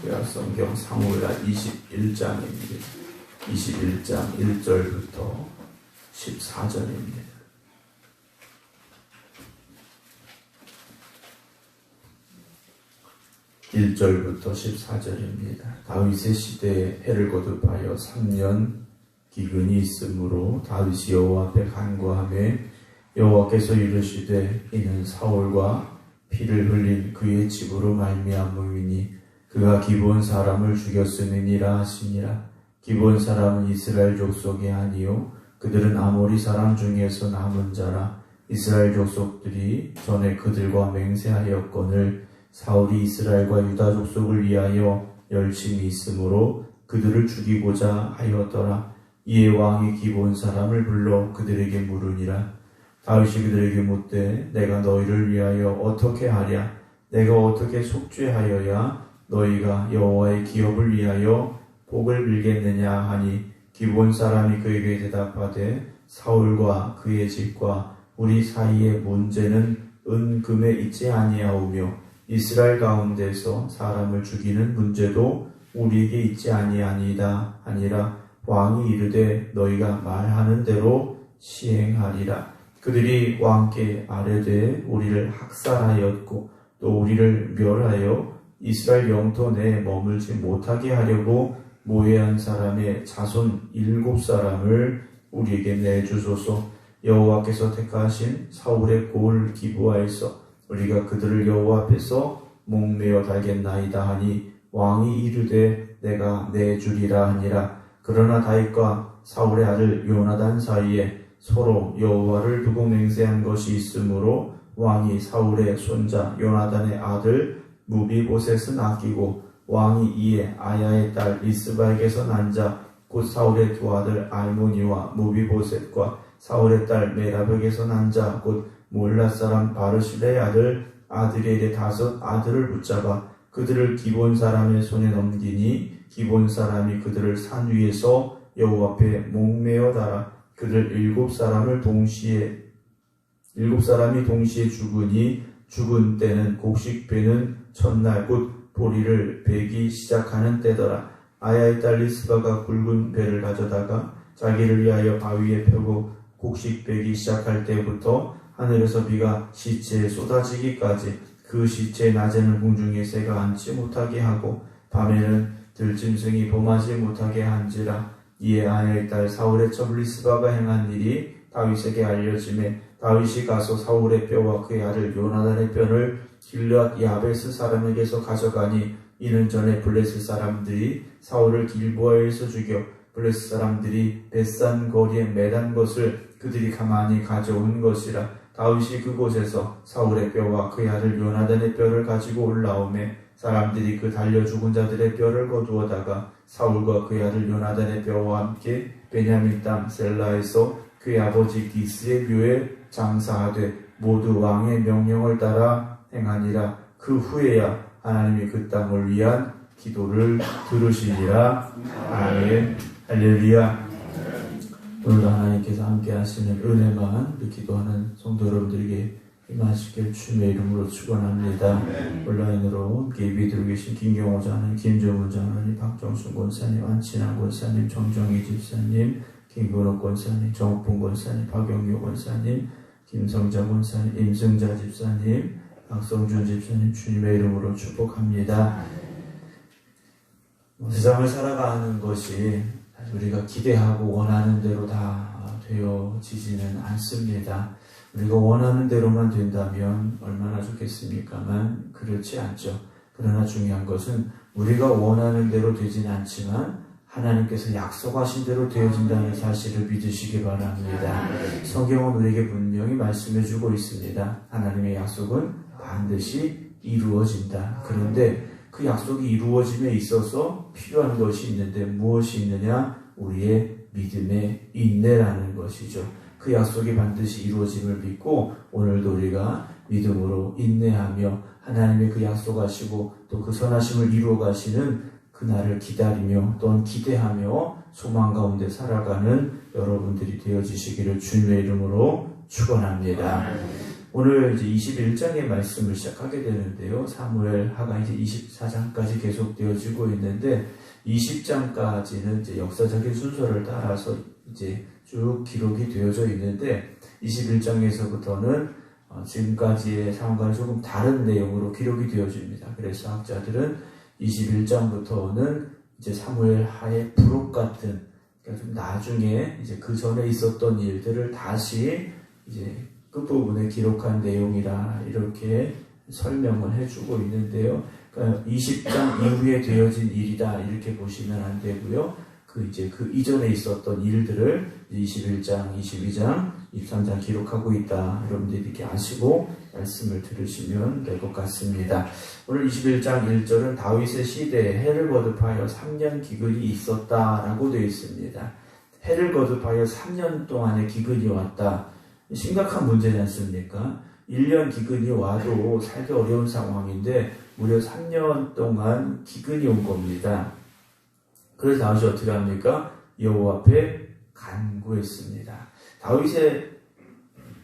구약 성경 사무엘하 21장입니다. 21장 1절부터 14절입니다. 1절부터 14절입니다. 다윗의 시대에 해를 거듭하여 3년 기근이 있으므로 다윗이 여호와 앞에 간구하며 여호와께서 이르시되 이는 사울과 피를 흘린 그의 집으로 말미암음이니 그가 기본 사람을 죽였음이니라 하시니라. 기본 사람은 이스라엘 족속이 아니요. 그들은 아모리 사람 중에서 남은 자라. 이스라엘 족속들이 전에 그들과 맹세하였거늘 사울이 이스라엘과 유다 족속을 위하여 열심히 있으므로 그들을 죽이고자 하였더라. 이에 왕이 기본 사람을 불러 그들에게 물으니라. 다윗이 그들에게 묻되 내가 너희를 위하여 어떻게 하랴? 내가 어떻게 속죄하여야 너희가 여호와의 기업을 위하여 복을 빌겠느냐 하니 기본 사람이 그에게 대답하되 사울과 그의 집과 우리 사이의 문제는 은금에 있지 아니하오며 이스라엘 가운데서 사람을 죽이는 문제도 우리에게 있지 아니하니이다 아니라. 왕이 이르되 너희가 말하는 대로 시행하리라. 그들이 왕께 아뢰되 우리를 학살하였고 또 우리를 멸하여 이스라엘 영토 내에 머물지 못하게 하려고 모해한 사람의 자손 일곱 사람을 우리에게 내주소서. 여호와께서 택하신 사울의 골 기부하에서 우리가 그들을 여호와 앞에서 목매어 달겠나이다 하니 왕이 이르되 내가 내주리라 하니라. 그러나 다윗과 사울의 아들 요나단 사이에 서로 여호와를 두고 맹세한 것이 있으므로 왕이 사울의 손자 요나단의 아들 무비보셋은 아끼고 왕이 이에 아야의 딸 리스바에게서 난 자 곧 사울의 두 아들 알모니와 무비보셋과 사울의 딸 메라백에서 난 자 곧 몰라 사람 바르실의 아들 아들에게 다섯 아들을 붙잡아 그들을 기본 사람의 손에 넘기니 기본 사람이 그들을 산 위에서 여호와 앞에 목매어 달아 그들 일곱 사람을 동시에 일곱 사람이 동시에 죽으니 죽은 때는 곡식배는 첫날 곧 보리를 베기 시작하는 때더라. 아야의 딸 리스바가 굵은 배를 가져다가 자기를 위하여 바위에 펴고 곡식 베기 시작할 때부터 하늘에서 비가 시체에 쏟아지기까지 그 시체 낮에는 공중에 새가 앉지 못하게 하고 밤에는 들짐승이 범하지 못하게 한지라 이에 아야의 딸 사울의 첩 리스바가 행한 일이 다윗에게 알려짐에 다윗이 가서 사울의 뼈와 그의 아들 요나단의 뼈를 길르앗 야베스 사람에게서 가져가니 이는 전에 블레스 사람들이 사울을 길보아에서 죽여 블레스 사람들이 벳산 거리에 매단 것을 그들이 가만히 가져온 것이라. 다윗이 그곳에서 사울의 뼈와 그의 아들 요나단의 뼈를 가지고 올라오매 사람들이 그 달려 죽은 자들의 뼈를 거두어다가 사울과 그의 아들 요나단의 뼈와 함께 베냐민 땅 셀라에서 그의 아버지 기스의 묘에 장사하되 모두 왕의 명령을 따라 행하니라. 그 후에야 하나님이 그 땅을 위한 기도를 들으시니라. 아멘. 할렐루야. 오늘도 하나님께서 함께 하시는 은혜만 기도하는 성도 여러분들에게 임하시길 주님의 이름으로 축원합니다. 온라인으로 함께 예배드리고 계신 김경호 장로님, 김정훈 장로님, 박정순 권사님, 안친환 권사님, 정정희 집사님, 김근호 권사님, 정옥봉 권사님, 박영규 권사님, 김성자 권사님, 임승자 집사님, 박성준 집사님 주님의 이름으로 축복합니다. 세상을 살아가는 것이 우리가 기대하고 원하는 대로 다 되어지지는 않습니다. 우리가 원하는 대로만 된다면 얼마나 좋겠습니까만 그렇지 않죠. 그러나 중요한 것은 우리가 원하는 대로 되진 않지만 하나님께서 약속하신 대로 되어진다는 사실을 믿으시기 바랍니다. 성경은 우리에게 분명히 말씀해 주고 있습니다. 하나님의 약속은 반드시 이루어진다. 그런데 그 약속이 이루어짐에 있어서 필요한 것이 있는데 무엇이 있느냐? 우리의 믿음의 인내라는 것이죠. 그 약속이 반드시 이루어짐을 믿고 오늘도 우리가 믿음으로 인내하며 하나님의 그 약속하시고 또 그 선하심을 이루어 가시는 그날을 기다리며 또한 기대하며 소망 가운데 살아가는 여러분들이 되어지시기를 주님의 이름으로 축원합니다. 오늘 이제 21장의 말씀을 시작하게 되는데요. 사무엘 하가 이제 24장까지 계속 되어지고 있는데 20장까지는 이제 역사적인 순서를 따라서 이제 쭉 기록이 되어져 있는데 21장에서부터는 어, 지금까지의 상황과는 조금 다른 내용으로 기록이 되어집니다. 그래서 학자들은 21장부터는 이제 사무엘 하의 부록 같은 그러니까 좀 나중에 이제 그 전에 있었던 일들을 다시 이제 끝부분에 기록한 내용이라 이렇게 설명을 해주고 있는데요. 그러니까 20장 이후에 되어진 일이다 이렇게 보시면 안 되고요. 그 이제 그 이전에 있었던 일들을 21장, 22장, 23장 기록하고 있다. 여러분들이 이렇게 아시고 말씀을 들으시면 될 것 같습니다. 오늘 21장 1절은 다윗의 시대에 해를 거듭하여 3년 기근이 있었다라고 되어 있습니다. 해를 거듭하여 3년 동안의 기근이 왔다. 심각한 문제지 않습니까? 1년 기근이 와도 살기 어려운 상황인데 무려 3년 동안 기근이 온 겁니다. 그래서 다윗이 어떻게 합니까? 여호와 앞에 간구했습니다. 다윗의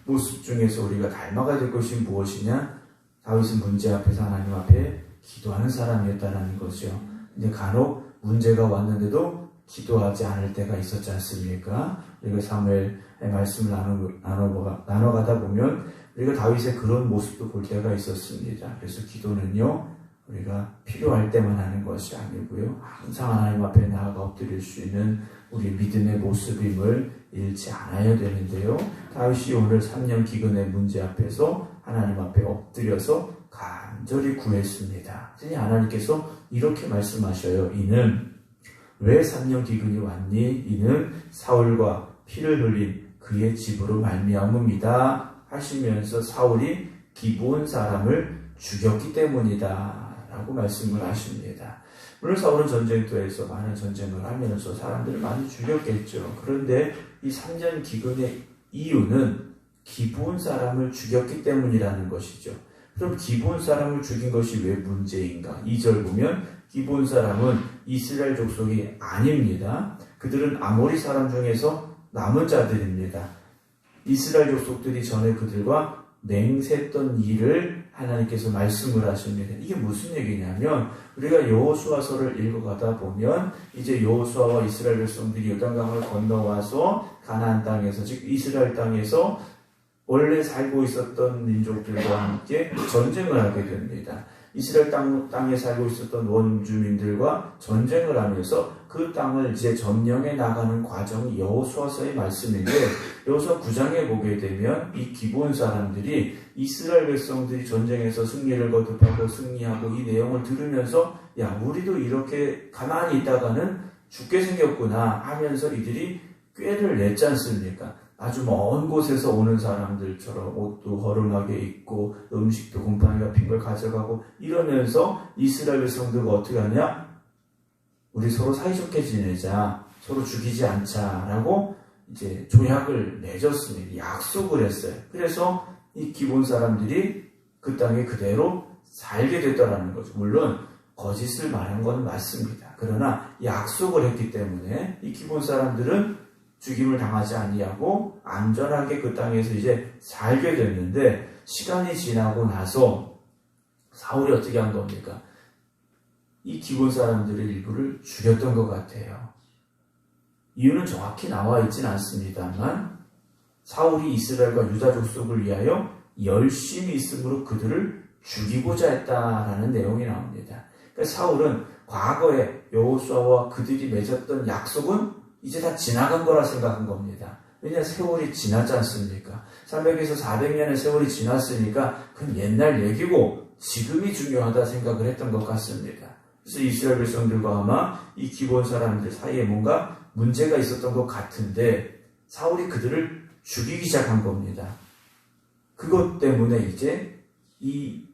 모습 중에서 우리가 닮아가야 될 것이 무엇이냐? 다윗은 문제 앞에서 하나님 앞에 기도하는 사람이었다는 거죠. 근데 간혹 문제가 왔는데도 기도하지 않을 때가 있었지 않습니까? 우리가 사무엘의 말씀을 나눠, 나눠가다 보면 우리가 다윗의 그런 모습도 볼 때가 있었습니다. 그래서 기도는요, 우리가 필요할 때만 하는 것이 아니고요. 항상 하나님 앞에 나아가 엎드릴 수 있는 우리 믿음의 모습임을 잃지 않아야 되는데요. 다윗이 오늘 3년 기근의 문제 앞에서 하나님 앞에 엎드려서 간절히 구했습니다. 하나님께서 이렇게 말씀하셔요. 이는 왜 3년 기근이 왔니? 이는 사울과 피를 흘린 그의 집으로 말미암음이다 하시면서 사울이 기부온 사람을 죽였기 때문이다. 라고 말씀을 하십니다. 물론 사울은 전쟁터에서 많은 전쟁을 하면서 사람들을 많이 죽였겠죠. 그런데 이 3년 기근의 이유는 기부온 사람을 죽였기 때문이라는 것이죠. 그럼 기부온 사람을 죽인 것이 왜 문제인가? 2절 보면 기부온 사람은 이스라엘 족속이 아닙니다. 그들은 아모리 사람 중에서 남은 자들입니다. 이스라엘 족속들이 전에 그들과 맹세했던 일을 하나님께서 말씀을 하십니다. 이게 무슨 얘기냐면 우리가 여호수아서를 읽어가다 보면 이제 여호수아와 이스라엘 백성들이 요단강을 건너와서 가나안 땅에서 즉 이스라엘 땅에서 원래 살고 있었던 민족들과 함께 전쟁을 하게 됩니다. 이스라엘 땅, 땅에 살고 있었던 원주민들과 전쟁을 하면서 그 땅을 이제 점령해 나가는 과정이 여호수아서의 말씀인데 여호수아 9장에 보게 되면 이 기본 사람들이 이스라엘 백성들이 전쟁에서 승리를 거듭하고 승리하고 이 내용을 들으면서 야 우리도 이렇게 가만히 있다가는 죽게 생겼구나 하면서 이들이 꾀를 냈지 않습니까? 아주 먼 곳에서 오는 사람들처럼 옷도 허름하게 입고 음식도 곰팡이가 핀 걸 가져가고 이러면서 이스라엘 백성들과 어떻게 하냐? 우리 서로 사이좋게 지내자. 서로 죽이지 않자라고 이제 조약을 맺었습니다. 약속을 했어요. 그래서 이 기본 사람들이 그 땅에 그대로 살게 됐다라는 거죠. 물론 거짓을 말한 건 맞습니다. 그러나 약속을 했기 때문에 이 기본 사람들은 죽임을 당하지 아니하고 안전하게 그 땅에서 이제 살게 됐는데 시간이 지나고 나서 사울이 어떻게 한 겁니까? 이 기본 사람들의 일부를 죽였던 것 같아요. 이유는 정확히 나와 있지는 않습니다만 사울이 이스라엘과 유다 족속을 위하여 열심히 있음으로 그들을 죽이고자 했다라는 내용이 나옵니다. 그러니까 사울은 과거에 여호수아와 그들이 맺었던 약속은 이제 다 지나간 거라 생각한 겁니다. 왜냐 세월이 지났지 않습니까? 300에서 400년의 세월이 지났으니까 그건 옛날 얘기고 지금이 중요하다 생각을 했던 것 같습니다. 그래서 이스라엘 백성들과 아마 이 기본 사람들 사이에 뭔가 문제가 있었던 것 같은데 사울이 그들을 죽이기 시작한 겁니다. 그것 때문에 이제 이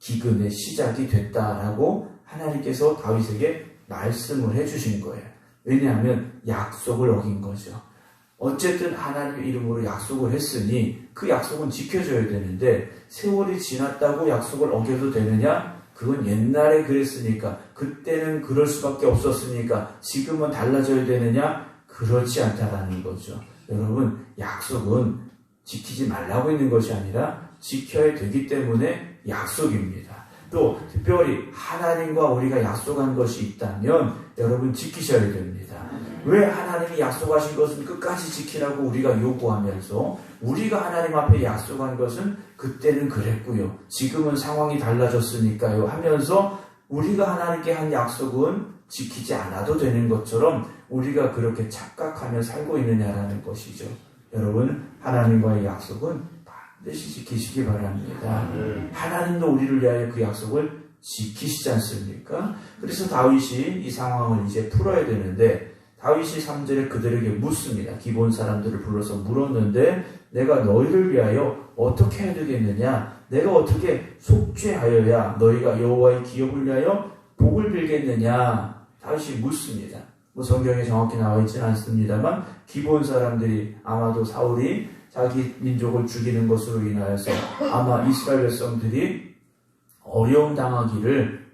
기근의 시작이 됐다라고 하나님께서 다윗에게 말씀을 해주신 거예요. 왜냐하면 약속을 어긴 거죠. 어쨌든 하나님 이름으로 약속을 했으니 그 약속은 지켜줘야 되는데 세월이 지났다고 약속을 어겨도 되느냐? 그건 옛날에 그랬으니까 그때는 그럴 수밖에 없었으니까 지금은 달라져야 되느냐? 그렇지 않다라는 거죠. 여러분 약속은 지키지 말라고 있는 것이 아니라 지켜야 되기 때문에 약속입니다. 또 특별히 하나님과 우리가 약속한 것이 있다면 여러분 지키셔야 됩니다. 왜 하나님이 약속하신 것은 끝까지 지키라고 우리가 요구하면서 우리가 하나님 앞에 약속한 것은 그때는 그랬고요. 지금은 상황이 달라졌으니까요. 하면서 우리가 하나님께 한 약속은 지키지 않아도 되는 것처럼 우리가 그렇게 착각하며 살고 있느냐라는 것이죠. 여러분, 하나님과의 약속은 반드시 지키시기 바랍니다. 하나님도 우리를 위하여 그 약속을 지키시지 않습니까? 그래서 다윗이 이 상황을 이제 풀어야 되는데 다윗이 3절에 그들에게 묻습니다. 기본 사람들을 불러서 물었는데 내가 너희를 위하여 어떻게 해야 되겠느냐? 내가 어떻게 속죄하여야 너희가 여호와의 기업을 위하여 복을 빌겠느냐? 다윗이 묻습니다. 뭐 성경에 정확히 나와 있지는 않습니다만 기본 사람들이 아마도 사울이 자기 민족을 죽이는 것으로 인하여서 아마 이스라엘 백성들이 어려움 당하기를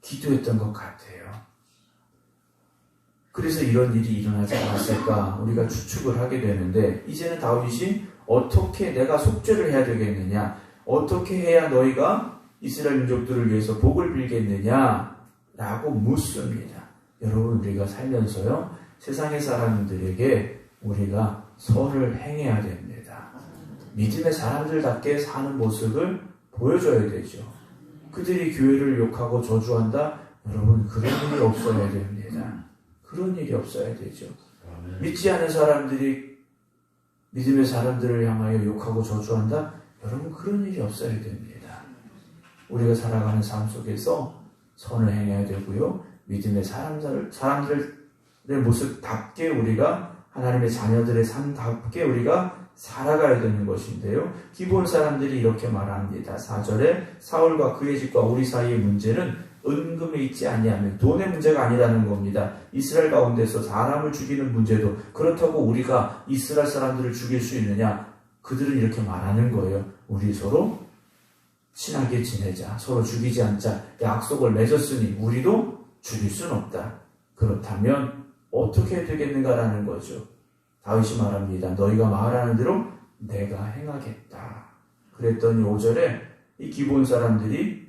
기도했던 것 같아요. 그래서 이런 일이 일어나지 않았을까 우리가 추측을 하게 되는데 이제는 다윗이 어떻게 내가 속죄를 해야 되겠느냐 어떻게 해야 너희가 이스라엘 민족들을 위해서 복을 빌겠느냐 라고 묻습니다. 여러분 우리가 살면서요 세상의 사람들에게 우리가 선을 행해야 됩니다. 믿음의 사람들답게 사는 모습을 보여줘야 되죠. 그들이 교회를 욕하고 저주한다? 여러분 그런 일이 없어야 됩니다. 그런 일이 없어야 되죠. 믿지 않은 사람들이 믿음의 사람들을 향하여 욕하고 저주한다? 여러분 그런 일이 없어야 됩니다. 우리가 살아가는 삶 속에서 선을 행해야 되고요. 믿음의 사람들, 사람들의 모습답게 우리가 하나님의 자녀들의 삶답게 우리가 살아가야 되는 것인데요. 기본 사람들이 이렇게 말합니다. 4절에 사울과 그의 집과 우리 사이의 문제는 은금에 있지 아니하면 돈의 문제가 아니라는 겁니다. 이스라엘 가운데서 사람을 죽이는 문제도 그렇다고 우리가 이스라엘 사람들을 죽일 수 있느냐? 그들은 이렇게 말하는 거예요. 우리 서로 친하게 지내자. 서로 죽이지 않자. 약속을 맺었으니 우리도 죽일 수는 없다. 그렇다면 어떻게 되겠는가라는 거죠. 다윗이 말합니다. 너희가 말하는 대로 내가 행하겠다. 그랬더니 5절에 이 기본 사람들이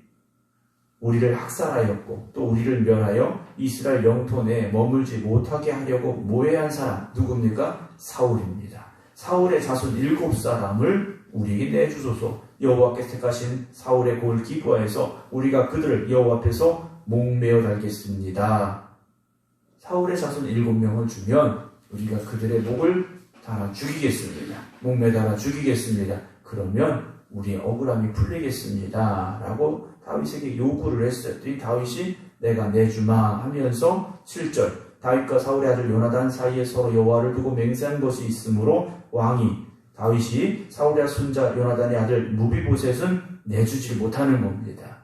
우리를 학살하였고 또 우리를 멸하여 이스라엘 영토 내에 머물지 못하게 하려고 모해한 사람 누굽니까? 사울입니다. 사울의 자손 일곱 사람을 우리에게 내주소서 여호와께 택하신 사울의 골 기부하여서 우리가 그들을 여호와 앞에서 목매어 달겠습니다. 사울의 자손 일곱 명을 주면 우리가 그들의 목을 달아 죽이겠습니다. 목매달아 죽이겠습니다. 그러면 우리의 억울함이 풀리겠습니다. 라고 다윗에게 요구를 했어요. 다윗이 내가 내주마 하면서 7절 다윗과 사울의 아들 요나단 사이에 서로 여호와를 두고 맹세한 것이 있으므로 왕이 다윗이 사울의 손자 요나단의 아들 무비보셋은 내주지 못하는 겁니다.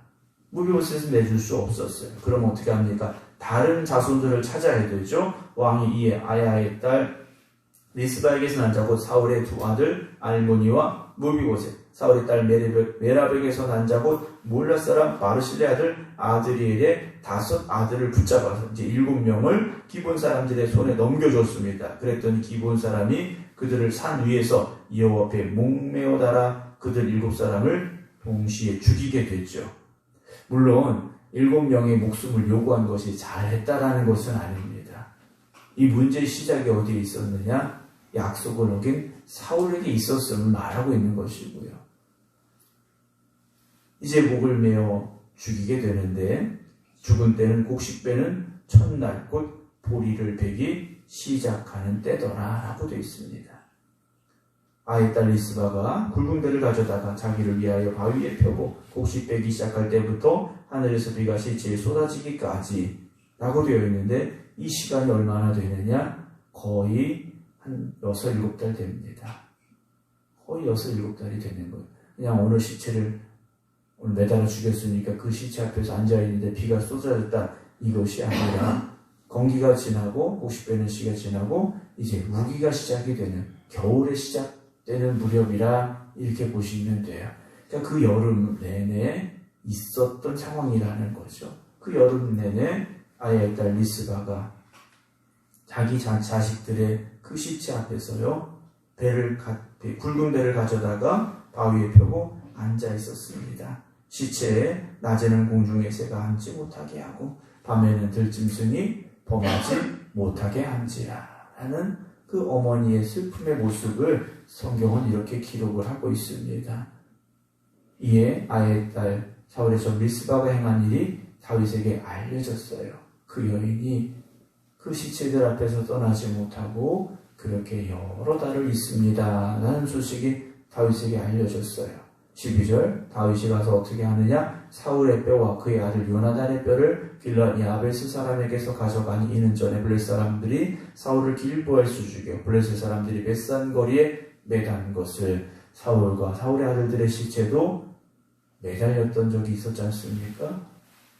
무비보셋은 내줄 수 없었어요. 그럼 어떻게 합니까? 다른 자손들을 찾아야 되죠. 왕이 이에 아야의 딸 리스바에게서 난 자고 사울의 두 아들 알모니와 무비보셋 사울의 딸 메라벡, 메라벡에서 난 자고 몰라 사람 바르실레 아들 아드리엘의 다섯 아들을 붙잡아서 이제 일곱 명을 기본 사람들의 손에 넘겨줬습니다. 그랬더니 기본 사람이 그들을 산 위에서 여호와 앞에 목매어 달아 그들 일곱 사람을 동시에 죽이게 됐죠. 물론 일곱 명의 목숨을 요구한 것이 잘했다라는 것은 아닙니다. 이 문제의 시작이 어디에 있었느냐? 약속을 어긴 사울에게 있었음을 말하고 있는 것이고요. 이제 목을 메어 죽이게 되는데 죽은 때는 곡식배는 첫날 곧 보리를 베기 시작하는 때더라 라고 되어 있습니다. 아이 딸 리스바가 굵은 배를 가져다가 자기를 위하여 바위에 펴고 곡식 빼기 시작할 때부터 하늘에서 비가 실제에 쏟아지기까지 라고 되어 있는데 이 시간이 얼마나 되느냐? 거의 한 6, 7달 됩니다. 거의 6, 7달이 되는 거예요. 그냥 어느 시체를 오늘 매달아 죽였으니까 그 시체 앞에서 앉아있는데 비가 쏟아졌다. 이것이 아니라 건기가 지나고 곡식빼는 시가 지나고 이제 우기가 시작이 되는 겨울에 시작되는 무렵이라 이렇게 보시면 돼요. 그러니까 그 여름 내내 있었던 상황이라는 거죠. 그 여름 내내 아이의 딸 리스바가 자기 자, 자식들의 그 시체 앞에서요 배를 가, 배, 굵은 배를 가져다가 바위에 펴고 앉아 있었습니다. 시체에 낮에는 공중의 새가 앉지 못하게 하고 밤에는 들짐승이 범하지 못하게 한지라 하는 그 어머니의 슬픔의 모습을 성경은 이렇게 기록을 하고 있습니다. 이에 아의 딸 사울의 전 미스바가 행한 일이 다윗에게 알려졌어요. 그 여인이 그 시체들 앞에서 떠나지 못하고 그렇게 여러 달을 있습니다. 라는 소식이 다윗에게 알려졌어요. 12절 다윗이 가서 어떻게 하느냐 사울의 뼈와 그의 아들 요나단의 뼈를 길라 야베스 사람에게서 가져가니 이는 전에 블레 사람들이 사울을 길보에서 죽여 블레스 사람들이 벳산 거리에 매단 것을 사울과 사울의 아들들의 시체도 매달렸던 적이 있었지 않습니까?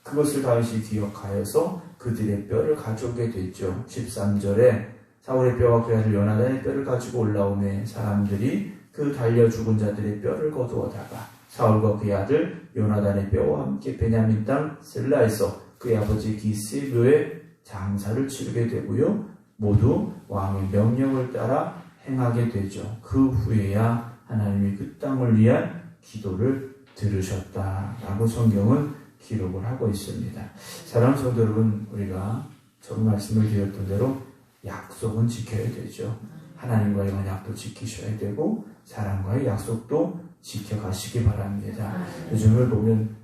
그것을 다윗이 기억하여서 그들의 뼈를 가져오게 됐죠. 13절에 사울의 뼈와 그의 아들 요나단의 뼈를 가지고 올라오매 사람들이 그 달려 죽은 자들의 뼈를 거두어다가 사울과 그의 아들 요나단의 뼈와 함께 베냐민 땅 셀라에서 그의 아버지 기스로의 장사를 치르게 되고요. 모두 왕의 명령을 따라 행하게 되죠. 그 후에야 하나님이 그 땅을 위한 기도를 들으셨다라고 성경은 기록을 하고 있습니다. 사랑하는 성도 여러분, 우리가 처음 말씀을 드렸던 대로 약속은 지켜야 되죠. 하나님과의 언약도 지키셔야 되고 사람과의 약속도 지켜가시기 바랍니다. 요즘을 보면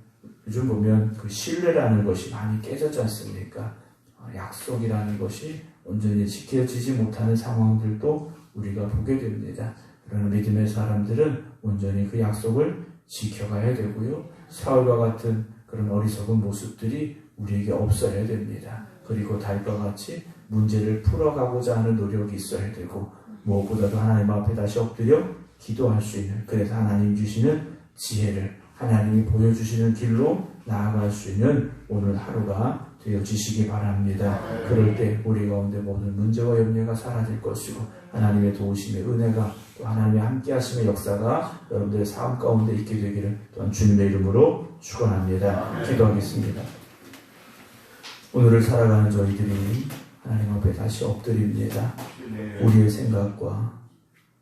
요즘 보면 그 신뢰라는 것이 많이 깨졌지 않습니까? 어, 약속이라는 것이 온전히 지켜지지 못하는 상황들도 우리가 보게 됩니다. 그러나 믿음의 사람들은 온전히 그 약속을 지켜가야 되고요. 사울과 같은 그런 어리석은 모습들이 우리에게 없어야 됩니다. 그리고 달과 같이 문제를 풀어가고자 하는 노력이 있어야 되고 무엇보다도 하나님 앞에 다시 엎드려 기도할 수 있는 그래서 하나님 주시는 지혜를 하나님이 보여주시는 길로 나아갈 수 있는 오늘 하루가 되어지시기 바랍니다. 그럴 때 우리 가운데 모든 문제와 염려가 사라질 것이고 하나님의 도우심의 은혜가 또 하나님의 함께하심의 역사가 여러분들의 삶 가운데 있게 되기를 또한 주님의 이름으로 축원합니다. 기도하겠습니다. 오늘을 살아가는 저희들이 하나님 앞에 다시 엎드립니다. 우리의 생각과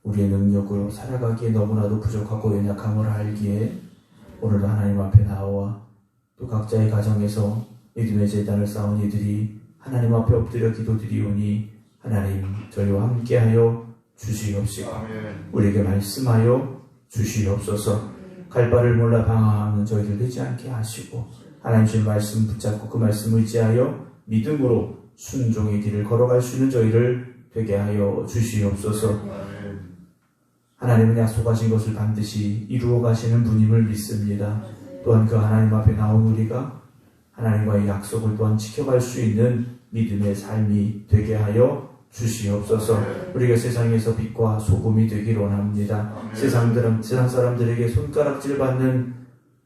우리의 능력으로 살아가기에 너무나도 부족하고 연약함을 알기에 오늘도 하나님 앞에 나와 또 각자의 가정에서 믿음의 재단을 쌓은 이들이 하나님 앞에 엎드려 기도드리오니 하나님 저희와 함께하여 주시옵시고 우리에게 말씀하여 주시옵소서. 갈 바를 몰라 방황하는 저희들 되지 않게 하시고 하나님 주 말씀 붙잡고 그 말씀 의지하여 믿음으로 순종의 길을 걸어갈 수 있는 저희를 되게 하여 주시옵소서. 하나님은 약속하신 것을 반드시 이루어 가시는 분임을 믿습니다. 또한 그 하나님 앞에 나온 우리가 하나님과의 약속을 또한 지켜갈 수 있는 믿음의 삶이 되게 하여 주시옵소서. 우리가 세상에서 빛과 소금이 되길 원합니다. 세상 세상 사람들에게 손가락질 받는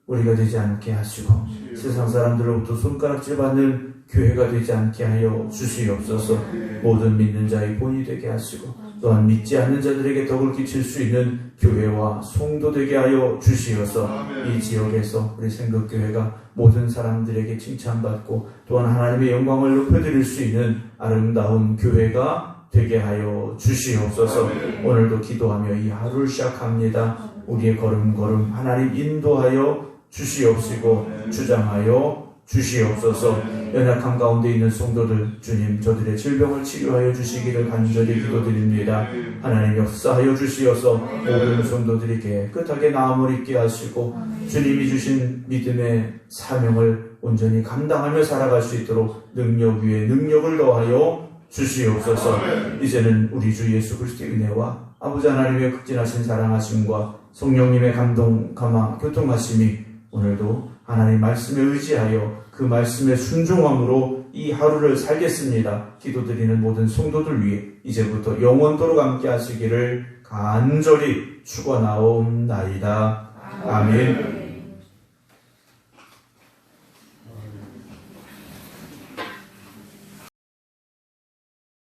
우리가 되지 않게 하시고 세상 사람들로부터 손가락질 받는 교회가 되지 않게 하여 주시옵소서. 모든 믿는 자의 본이 되게 하시고 또한 믿지 않는 자들에게 덕을 끼칠 수 있는 교회와 성도 되게 하여 주시어서 이 지역에서 우리 생각교회가 모든 사람들에게 칭찬받고 또한 하나님의 영광을 높여드릴 수 있는 아름다운 교회가 되게 하여 주시옵소서. 오늘도 기도하며 이 하루를 시작합니다. 우리의 걸음걸음 하나님 인도하여 주시옵시고 주장하여 주시옵소서. 연약한 가운데 있는 성도들 주님 저들의 질병을 치료하여 주시기를 간절히 기도드립니다. 하나님 역사하여 주시어서 모든 성도들이 깨끗하게 나음을 있게 하시고 주님이 주신 믿음의 사명을 온전히 감당하며 살아갈 수 있도록 능력 위에 능력을 더하여 주시옵소서. 이제는 우리 주 예수 그리스도의 은혜와 아버지 하나님의 극진하신 사랑하심과 성령님의 감동, 감화, 교통하심이 오늘도 하나님 말씀에 의지하여 그 말씀의 순종함으로 이 하루를 살겠습니다. 기도드리는 모든 성도들 위해 이제부터 영원토록 함께 하시기를 간절히 축원하옵나이다. 아멘.